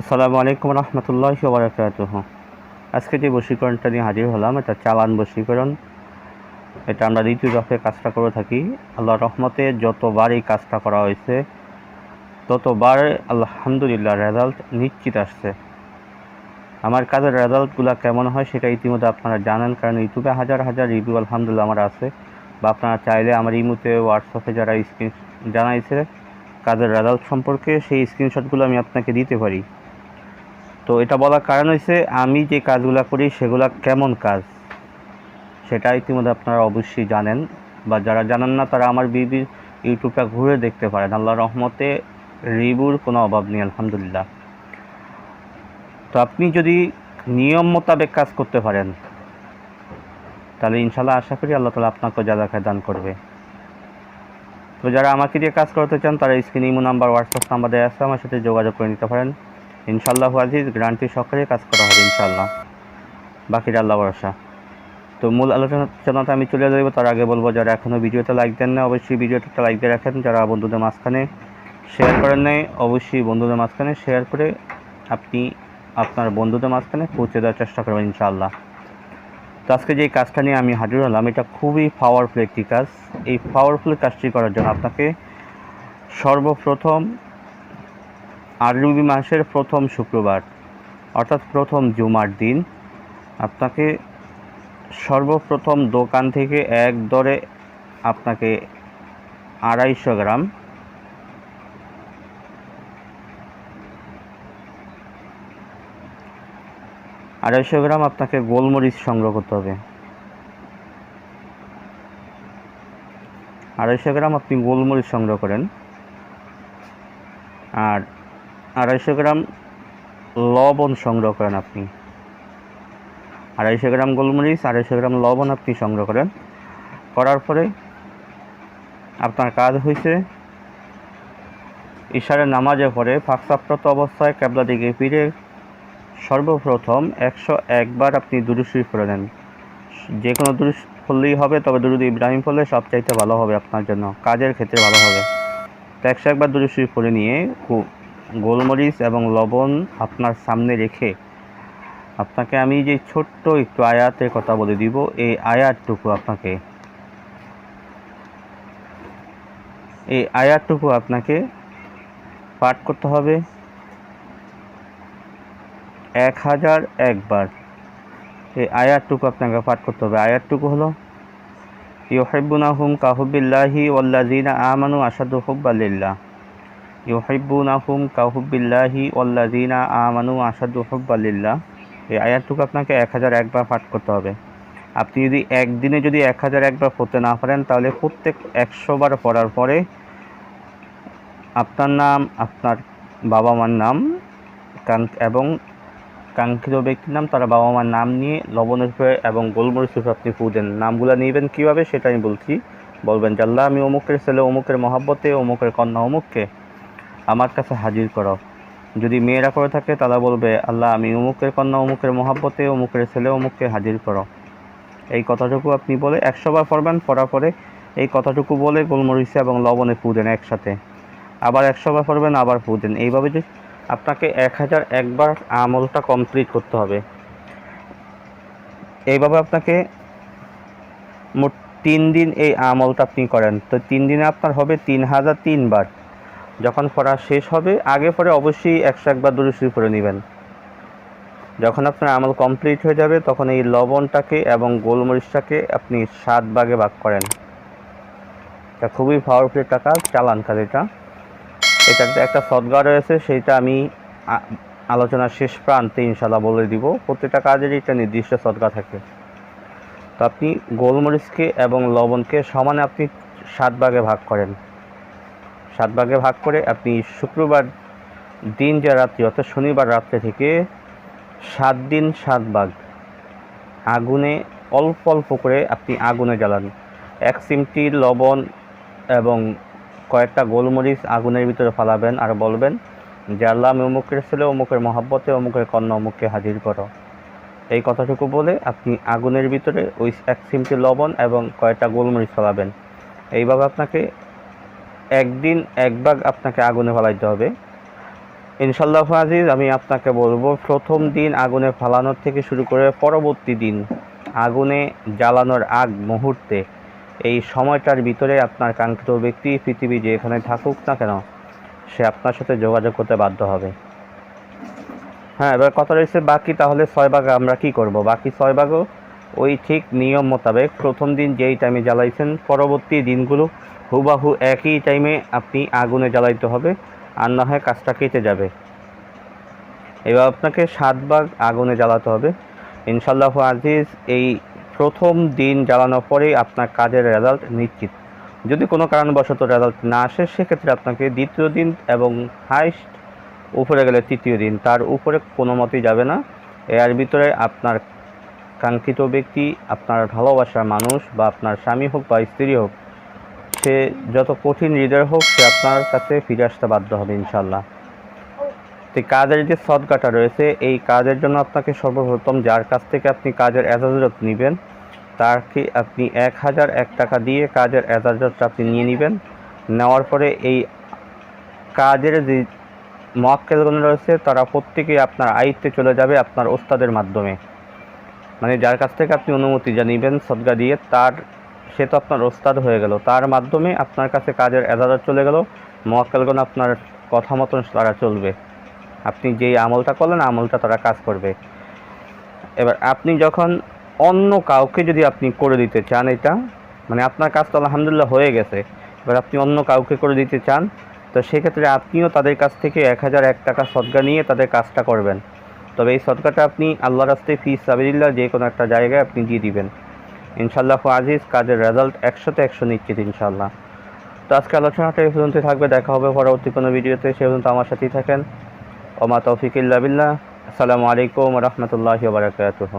আসসালামু আলাইকুম রহমতুল্লাহ বারকাতুহ। আজকে যে বশীকরণটা নিয়ে হাজির হলাম, এটা চালান বশীকরণ। এটা আমরা দ্বিতীয় দফে কাজটা করে থাকি। আল্লাহ রহমতে যতবার এই কাজটা করা হয়েছে, ততবার আলহামদুলিল্লাহ রেজাল্ট নিশ্চিত আসছে। আমার কাজের রেজাল্টগুলো কেমন হয় সেটা ইতিমধ্যে আপনারা জানেন, কারণ ইউটিউবে হাজার হাজার রিভিউ আলহামদুলিল্লাহ আমার আছে। বা আপনারা চাইলে আমার ইমুতে হোয়াটসঅ্যাপে যারা স্ক্রিন জানাইছে কাজের রেজাল্ট সম্পর্কে সেই স্ক্রিনশটগুলো আমি আপনাকে দিতে পারি। তো এটা বলার কারণ হচ্ছে আমি যে কাজগুলো করি সেগুলো কেমন কাজ? সেটা ইতিমধ্যে আপনারা অবশ্যই জানেন বা যারা জানেন না, তারা আমার বিবি ইউটিউবটা ঘুরে দেখতে পারেন। আল্লাহ রহমতে রিভিউর কোনো অভাব নেই, আলহামদুলিল্লাহ। তো আপনি যদি নিয়ম মোতাবেক কাজ করতে পারেন, তাহলে ইনশাল্লাহ আশা করি আল্লাহ তালা আপনাকে জাজাকে দান করবে। তো যারা আমাকে দিয়ে কাজ করতে চান, তারা screen imo number WhatsApp number দেওয়া আছে, আমার সাথে যোগাযোগ করে নিতে পারেন। ইনশাল্লাহ আজিজ, গ্রান্টি সহকারে কাজ করা হবে ইনশাল্লাহ বাকিটা আল্লাহ ভরসা। তো মূল আলোচনাতে আমি চলে যাব তার আগে বলব, যারা এখনও ভিডিওতে লাইক দেন না অবশ্যই ভিডিওটা লাইক দিয়ে রাখেন। যারা বন্ধুদের মাঝখানে শেয়ার করেন নাই, অবশ্যই বন্ধুদের মাঝখানে শেয়ার করে আপনি আপনার বন্ধুদের মাঝখানে পৌঁছে দেওয়ার চেষ্টা করবেন, ইনশাআল্লাহ। তো আজকে যে কাজটা নিয়ে আমি হাজির হলাম, এটা খুবই পাওয়ারফুল একটি কাজ। এই পাওয়ারফুল কাজটি করার জন্য আপনাকে সর্বপ্রথম আরবি মাসের প্রথম শুক্রবার, অর্থাৎ প্রথম জুমার দিন, আপনাকে সর্বপ্রথম দোকান থেকে এক দরে আপনাকে আড়াইশো গ্রাম আড়াইশো গ্রাম আপনাকে গোলমরিচ সংগ্রহ করতে হবে। আড়াইশো গ্রাম আপনি গোলমরিচ সংগ্রহ করেন। আর আড়াইশো গ্রাম লবণ সংগ্রহ করেন আপনি। আড়াইশো গ্রাম গোলমরিচ, আড়াইশো গ্রাম লবণ আপনি সংগ্রহ করেন। করার পরে আপনার কাজ হয়েছে ইশারে নামাজে পরে ফাঁকসাপ্রাপ্ত অবস্থায় ক্যাবলা দিকে ফিরে সর্বপ্রথম একশো একবার আপনি দুরুশরীফ করে নেন। যে কোনো দুরুশ পড়লেই হবে, তবে দুরুদ ইব্রাহিম পড়লে সবচাইতে ভালো হবে আপনার জন্য। কাজের ক্ষেত্রে ভালো হবে। তো একশো একবার দুরুশরীফ করে নিয়ে গোলমরিচ এবং লবণ আপনার সামনে রেখে আপনাকে আমি যে ছোট্ট একটু আয়াতের কথা বলে দিব, এই আয়াতটুকু আপনাকে। এই আয়াতটুকু আপনাকে পাঠ করতে হবে। এক হাজার একবার। এই আয়াতটুকু আপনাকে পাঠ করতে হবে। আয়াতটুকু হলো ইউহিব্বুনাহুম কাহুবিল্লাহি ওয়াল্লাযিনা আমানু আশাদু হুব্বালিল্লাহ ইউহিব্বুনাহুম কাহুবিল্লাহি ওয়াল্লাযিনা আমানু আশাদু হুব্বালিল্লাহ এই আয়াতটুকু আপনাকে এক হাজার একবার পাঠ করতে হবে। আপনি যদি একদিনে যদি এক হাজার একবার পড়তে না পারেন, তাহলে প্রত্যেক একশো বার পড়ার পরে আপনার নাম, আপনার বাবা মার নাম এবং কাঙ্ক্ষিত ব্যক্তির নাম, তারা বাবা মার নাম নিয়ে লবণের উপরে এবং গোলমরিচ উপরে আপনি ফু দেন নামগুলো নেবেন কীভাবে সেটা আমি বলছি। বলবেন যে, আল্লাহ, আমি অমুকের ছেলে, অমুকের মহাব্বতে, অমুকের কন্যা, অমুককে আমার কাছে হাজির করো। যদি মেয়েরা করে থাকে, তারা বলবে, আল্লাহ, আমি অমুকের কন্যা, অমুকের মহাব্বতে, অমুকের ছেলে, অমুককে হাজির করো। এই কথাটুকু আপনি বলে একশোবার পড়বেন, পড়ার পরে এই কথাটুকু বলে গোলমরিচে এবং লবণে ফু দেন একসাথে। আবার একশোবার পড়বেন, আবার ফু দেন এইভাবে যে আপনাকে এক হাজার একবার আমলটা কমপ্লিট করতে হবে। এইভাবে আপনাকে মোট তিন দিন এই আমলটা আপনি করেন। তো তিন দিনে আপনার হবে তিন হাজার তিনবার। যখন পড়া শেষ হবে, আগে পরে অবশ্যই একশো একবার দূরে শুরু করে নেবেন। যখন আপনার আমল কমপ্লিট হয়ে যাবে, তখন এই লবণটাকে এবং গোলমরিচটাকে আপনি সাত ভাগে ভাগ করেন। এটা খুবই পাওয়ারফুল একটা কাজ, চালান কাজ এটা। এটাতে একটা সদগা রয়েছে সেইটা আমি আলোচনার শেষ প্রান্তে ইনশাল্লাহ বলে দিব। প্রত্যেকটা কাজেরই একটা নির্দিষ্ট সদগা থাকে। তো আপনি গোলমরিচকে এবং লবণকে সমানে আপনি সাত ভাগে ভাগ করেন। সাত ভাগে ভাগ করে আপনি শুক্রবার দিন যে রাত্রি, অর্থাৎ শনিবার রাত্রে থেকে সাত দিন সাত ভাগ। আগুনে অল্প অল্প করে আপনি আগুনে জ্বালান। এক চিমটি লবণ এবং কয়েকটা গোলমরিচ আগুনের ভিতরে ফালাবেন আর বলবেন যে আল্লাহ আমি অমুকের ছেলে, অমুকের মহাব্বতে, অমুকের কন্যা, অমুককে হাজির করো। এই কথাটুকু বলে আপনি আগুনের ভিতরে ওই এক চিমটি লবণ এবং কয়েকটা গোলমরিচ ফেলাবেন। এইভাবে আপনাকে একদিন এক ভাগ আপনাকে আগুনে ফালাইতে হবে। ইনশাল্লাহ আজিজ, আমি আপনাকে বলব, প্রথম দিন আগুনে ফালানোর থেকে শুরু করে পরবর্তী দিন আগুনে জ্বালানোর আগ মুহূর্তে এই সময়টার ভিতরে আপনার কাঙ্ক্ষিত ব্যক্তি, পৃথিবী যেখানে থাকুক না কেন, সে আপনার সাথে যোগাযোগ করতে বাধ্য হবে। হ্যাঁ এবার কথা রয়েছে বাকি, তাহলে ছয় ভাগ আমরা কি করব? বাকি ছয় ভাগও ওই ঠিক নিয়ম মোতাবেক। প্রথম দিন যেই টাইমে জ্বালাইছেন, পরবর্তী দিনগুলো হুবাহু একই টাইমে আপনি আগুনে জ্বালাইতে হবে, আর না হয় কাজটা কেটে যাবে। এবার আপনাকে সাত ভাগ আগুনে জ্বালাতে হবে। ইনশাল্লাহ আজিজ, এই প্রথম দিন জ্বালানোর পরেই আপনার কাজের রেজাল্ট নিশ্চিত। যদি কোনো কারণবশত রেজাল্ট না আসে, সেক্ষেত্রে আপনাকে দ্বিতীয় দিন এবং হাইস্ট উপরে গেলে তৃতীয় দিন। তার উপরে কোনো মতেই যাবে না। এর ভিতরে আপনার কাঙ্ক্ষিত ব্যক্তি, আপনার ভালোবাসার মানুষ বা আপনার স্বামী হোক বা স্ত্রী হোক, সে যত কঠিন হৃদয় হোক, সে আপনার কাছে ফিরে আসতে বাধ্য হবে ইনশাল্লাহ তো কাজের যে সদকাটা রয়েছে, এই কাজের জন্য আপনাকে সর্বপ্রথম যার কাছ থেকে আপনি কাজের এজাজত নেবেন, তাকে আপনি এক হাজার এক টাকা দিয়ে কাজের এজাজতটা আপনি নিয়ে নেবেন। নেওয়ার পরে এই কাজের যে মক্কেলগণ রয়েছে, তারা প্রত্যেকেই আপনার আয়ত্তে চলে যাবে আপনার ওস্তাদের মাধ্যমে। মানে যার কাছ থেকে আপনি অনুমতি যা নেবেন, সদগা দিয়ে, তার, সে তো আপনার ওস্তাদ হয়ে গেল। তার মাধ্যমে আপনার কাছে কাজের এজাজত চলে গেল মক্কেলগণ আপনার কথা মতন তারা চলবে। আপনি যেই আমলটা করলেন, আমলটা তারা কাজ করবে। এবার আপনি যখন অন্য কাউকে যদি আপনি করে দিতে চান এটা মানে আপনার কাজ তো আলহামদুলিল্লাহ হয়ে গেছে, এবার আপনি অন্য কাউকে করে দিতে চান, তো সেক্ষেত্রে আপনিও তাদের কাছ থেকে এক হাজার এক টাকা সদকা নিয়ে তাদের কাজটা করবেন। তবে এই সদকাটা আপনি আল্লাহ রাস্তায় ফি সাবিল্লা যে কোনো একটা জায়গায় আপনি দিয়ে দিবেন। ইনশাল্লাহ আজিজ, কাজের রেজাল্ট একশোতে একশো নিশ্চিত ইনশাল্লাহ তো আজকে আলোচনাটা এই পর্যন্ত থাকবে, দেখা হবে পরবর্তী কোনো ভিডিওতে সে পর্যন্ত আমার সাথেই থাকেন। ওমা তৌফিক ইল্লা বিল্লাহ আসসালামু আলাইকুম রহমতুল্লাহি বারাকাতুহ